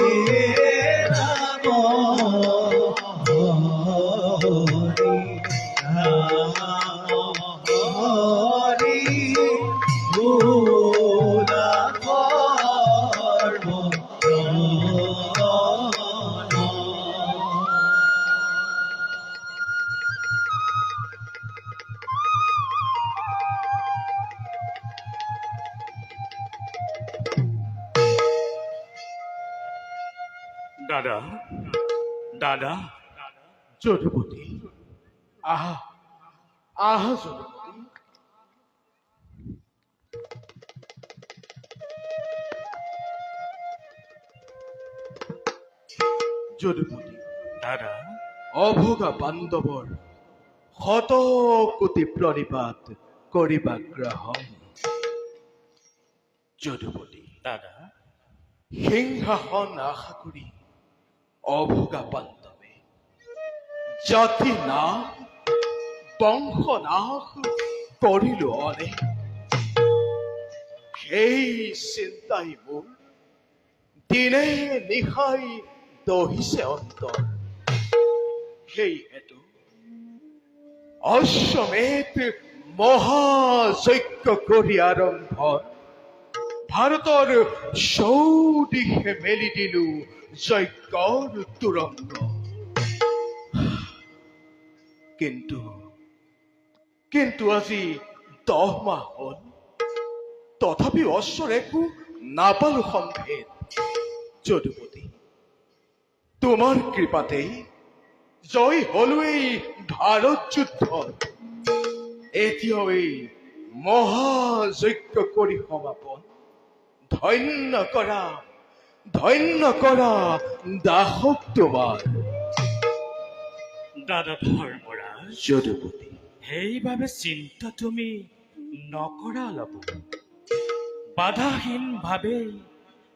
হে দাদা দাদা। যদুপতি। আহা আহা যদুপতি। যদুপতি। দাদা। অভোগা বান্ধৱৰ শত কোটি প্ৰণিপাত কৰিবা গ্ৰহণ। যদুপতি। দাদা। সিংহাসন আশা কৰি অভোগা বান্ধৱে জাতি নাশ বংশ নাশ কৰিলো অনেক। সেই চিন্তাই মোৰ দিনে নিশাই দহিছে অন্তৰ সেই হেতু অশ্বমেধ মহাযজ্ঞ কৰি আৰম্ভ ভাৰতৰ চৌদিশে মেলি দিলো যজ্ঞৰ তুৰংগ কিন্তু কিন্তু আজি দহ মাহ হ'ল। তথাপি অশ্বৰ একো নাপালো সম্ভেদ। যদুপতি, তোমাৰ কৃপাতেই জয় হলোৱেই ভাৰত যুদ্ধত এতিয়াও এই মহাযজ্ঞ কৰি সমাপন। ধন্য কৰা ধন্য কৰা দাসক তোমাৰ দাদা ধৰ্মৰাজ যদুপতি। সেইবাবে চিন্তা তুমি নকৰা অলপ বাধাহীনভাৱে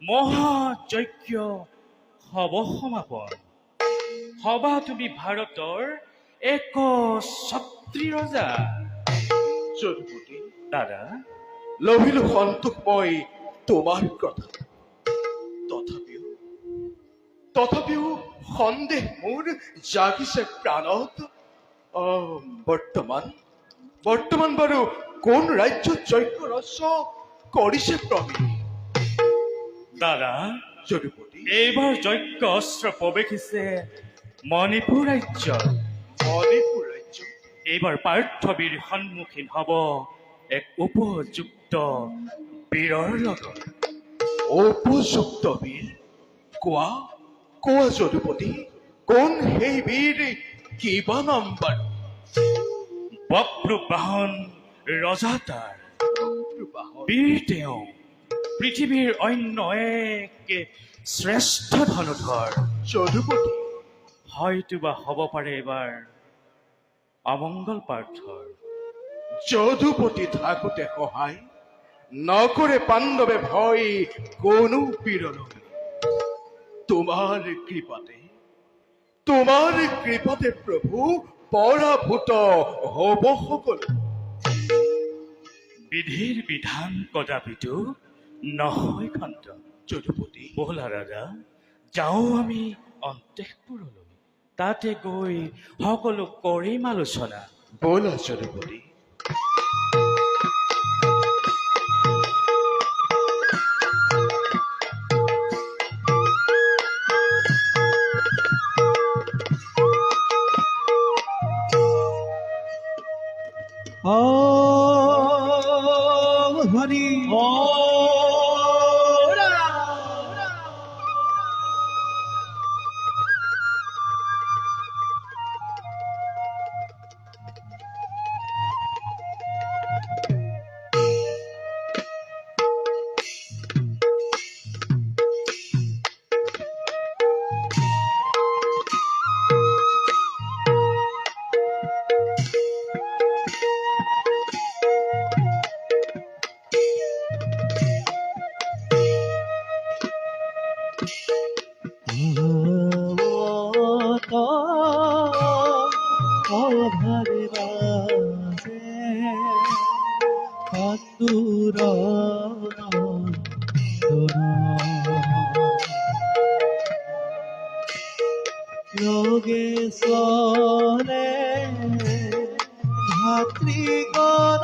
মহাযজ্ঞ হব সমাপন। হবা তুমি ভাৰতৰ এক ছত্ৰী ৰজা। যদুপতি। দাদা। লভিলো সন্তোষ মই তোমাৰ কথা। তথাপিও তথাপিও সন্দেহ মোৰ জাগিছে প্ৰাণত। বৰ্তমান বৰ্তমান বাৰু কোন ৰাজ্যত যজ্ঞ ৰস্য কৰিছে প্ৰবীণ? দাদা যদুপতি। এইবাৰ যজ্ঞ অস্ত্ৰ প্ৰৱেশিছে মণিপুৰ ৰাজ্যত মণিপুৰ ৰাজ্য। এইবাৰ পাৰ্থবীৰ সন্মুখীন হ'ব এক উপযুক্ত লগত উপযুক্ত বীৰ কোৱা? কোৱা যদুপতি? কোন সেই বীৰ? কিবা নাম বাৰু বপ্ৰু বাহন ৰজা তাৰ। বীৰ তেওঁ পৃথিৱীৰ অন্য এক শ্ৰেষ্ঠ ধনুধৰ। যদুপতি। হয়তো বা হ'ব পাৰে এইবাৰ অমংগল পাৰ্থৰ। যদুপতি থাকোতে সহায় নকৰে পাণ্ডৱে ভয় কোনো পীড়নলৈ তোমাৰ কৃপাতে তোমাৰ কৃপাতে প্ৰভু পৰাভূত হব সকলো। বিধিৰ বিধান কদাপিতো নহয় খন্ত যদুপতি। বহলা ৰাজা যাওঁ আমি অন্তেশপুৰলৈ তাতে গৈ সকলো কৰিম আলোচনা। ব'লা চৰপতি অভারে বাজে কাতুর যোগে চলে ভাতৃগণ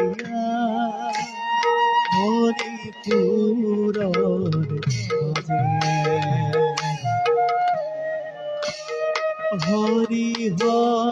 boy.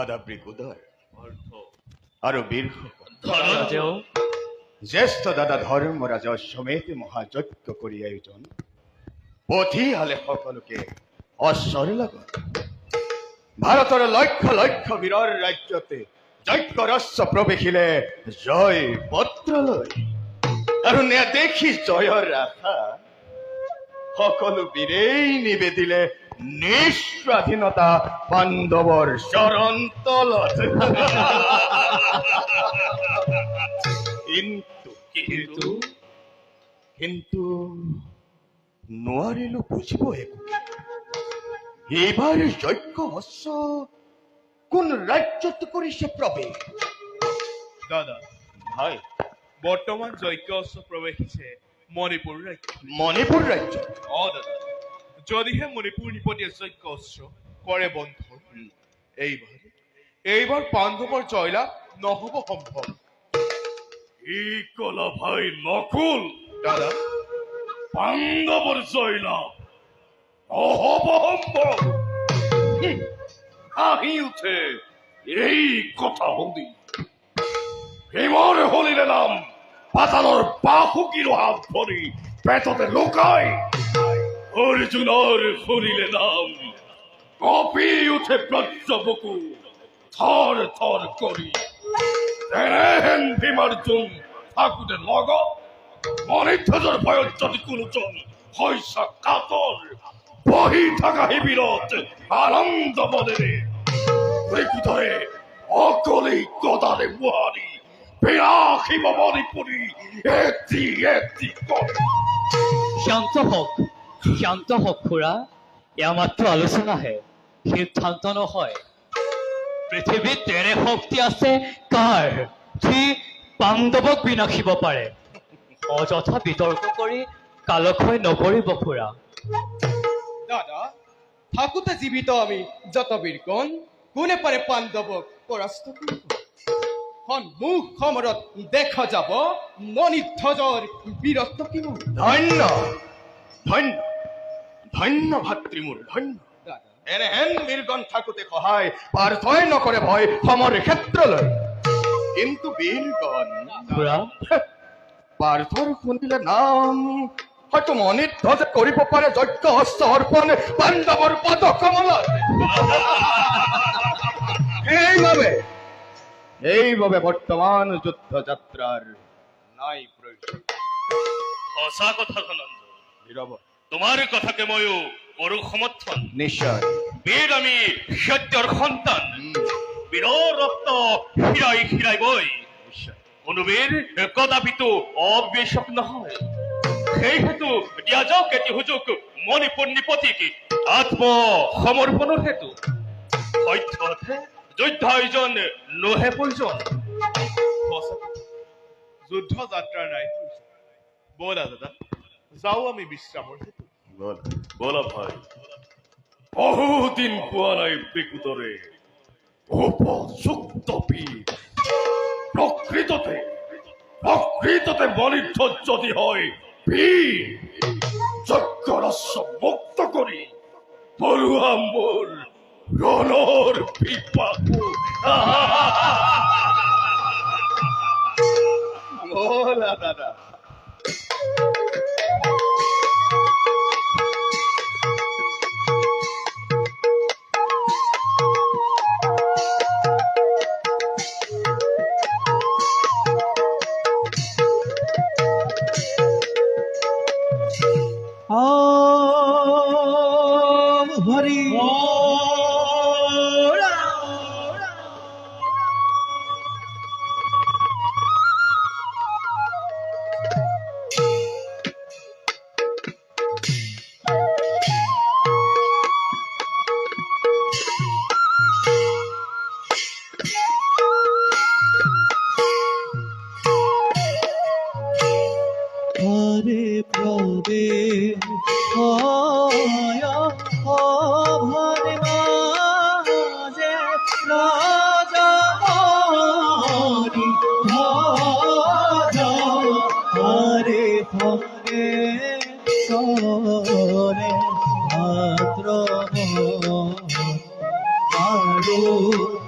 দাদা বৃকুদৰ আৰু বীৰ জ্যেষ্ঠ দাদা ধৰ্মৰাজ সমেত মহাযজ্ঞ কৰি আয়োজন। পঠিয়ালে সকলোকে অশ্বৰ লগত ভাৰতৰ লক্ষ লক্ষ বীৰৰ ৰাজ্যতে যজ্ঞ ৰস্য প্ৰৱেশিলে জয় পত্ৰলৈ আৰু নেদেখি জয়ৰ আশা সকলো বীৰেই নিবেদিলে নিস্বাধীনতা চৰণ তলত। কিন্তু কিন্তু কিন্তু নোৱাৰিলো বুজিব একো এইবাৰ যজ্ঞ হস্য কোন ৰাজ্যত কৰিছে প্ৰৱেশ দাদা ভাই বৰ্তমান যজ্ঞ অস্ত্ৰ প্ৰৱেশিছে মণিপুৰ ৰাজ্য মণিপুৰ ৰাজ্য অ দাদা। যদিহে মণিপুৰ নিপতীয়ে যজ্ঞ অস্ত্ৰ কৰে বন্ধ এইবাৰ এইবাৰ পাণ্ডৱৰ জয়লাভ নহব সম্ভৱ ই কলা ভাই নকুল। দাদা। জয়লাভ অহব সম্ভৱ হাঁহি উঠে এই কথা হলিলে নাম পাতালৰ বাসুকীৰ হাত ধৰি পেটতে লুকাই অৰ্জুনৰ শুনিলে নাম। কপি উঠে ব্ৰজ বুকু থৰ থৰ কৰি এনেহেন ভীমাৰ্জুন থাকোতে লগত মণিধ্বজৰ ভয়ত যদি কোনোজন শস্য কাতৰ বহি থাকা শিবিৰত আনন্দ ভিতৰে অকলি গদাৰে মোহাৰি বিলাসী মনি পৰি এটি এটি শান্ত হওক শান্ত হওক খুৰা এয়া মাত্ৰ আলোচনাহে সিদ্ধান্ত নহয়। পৃথিৱীত তেনে শক্তি আছে কাৰ? যি পাণ্ডৱক বিনাশিব পাৰে। অযথা বিতৰ্ক কৰি কালক্ষয় নকৰিব খুৰা দাদা থাকোতে জীবিত আমি যত বীরগণ কোনে পারে পাণ্ডৱক পৰাস্ত কৰিব? সন্মুখ সমৰত দেখা যাব মণিধ্বজৰ বীৰত্ব কিমান ধন্য ধন্য। ধন্য ভাতৃ মোৰ ধন্য এনেহেন বীৰগণ থাকোতে সহায় পাৰ্থই নকৰে ভয় সমৰ ক্ষেত্ৰলৈ কিন্তু বীৰগণ খুৰা পাৰ্থৰ শুনিলে নাম হয়তো মনিত ধ্বজ কৰিব পাৰে যজ্ঞ হস্ত অৰ্পণ পাণ্ডৱৰ পদ কমলত। সেইবাবে এইবাবে বৰ্তমান যুদ্ধ যাত্ৰাৰ নাই প্ৰয়োজন সঁচা কথা বীৰব তোমাৰ কথাকে ময়ো কৰো সমৰ্থন নিশ্চয়। বীর আমি সত্যৰ সন্তান। বীৰৰ ৰক্ত শিৰাই শিৰাই বৈ নিশ্চয়। কোনো বীৰ কদাপিতো অবিবেচক নহয় সেই হেতু দিয়া যাওক এটি সুযোগ মণিপুৰ নিপতিক আত্ম সমৰ্পণৰ হেতু সত্যতে যুদ্ধ আয়োজন নহে প্ৰয়োজন যুদ্ধ যাত্ৰাৰ নাই। ব'লা দাদা। যাওঁ আমি হেতু বলা। ভাই বহুদিন নাই বিকুতৰে। উপযুক্ত বীর প্রকৃততে প্রকৃততে বলিদ্ধ যদি হয় বীর যজ্ঞরস্য মুক্ত করি বলুয়া মোর রণর মাত্র